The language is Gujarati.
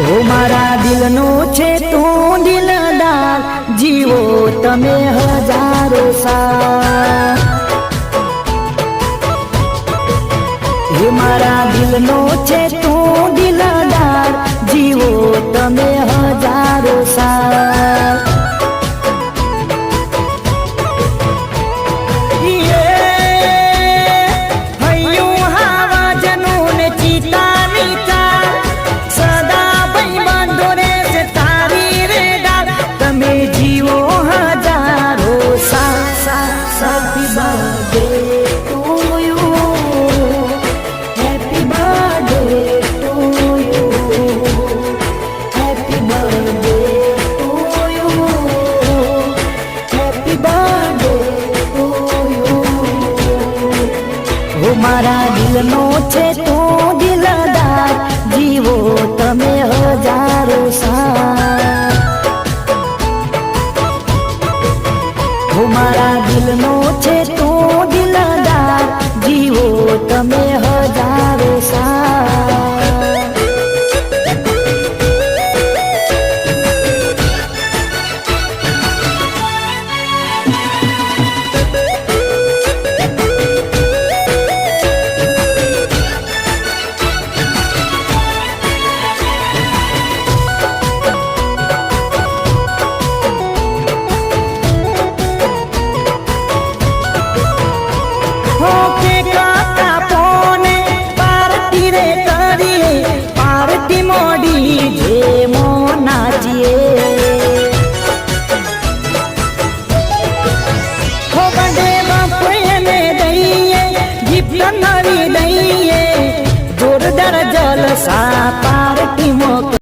ઓ મારા દિલનો છે તું દિલદાર, જીવો તમે હજારો સા હે મારા દિલનો છે તું દિલદાર, જીવો તમે મારા દિલનો છે મારા દિલનો છે તું દિલદાર. જીવો તમે મીટર જલસા પાર્ટી મોક